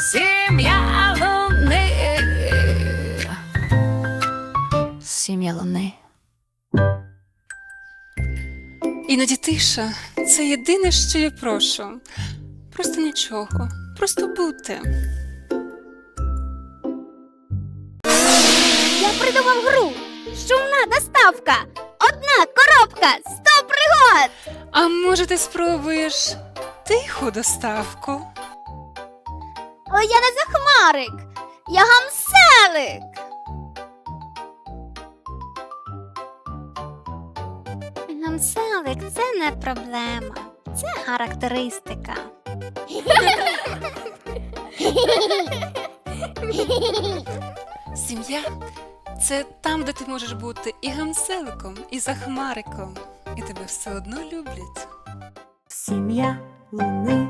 Сім'я луни. Сім'я луни. Іноді тиша це єдине, що я прошу. Просто нічого, просто бути. Я придумав гру. Шумна доставка. Одна коробка, сто пригод. А може, ти спробуєш тиху доставку? Я не захмарик. Я гамселик. Гамселик це не проблема. Це характеристика. Сім'я це там, де ти можеш бути і гамселиком, і захмариком, і тебе все одно люблять. Сім'я луни.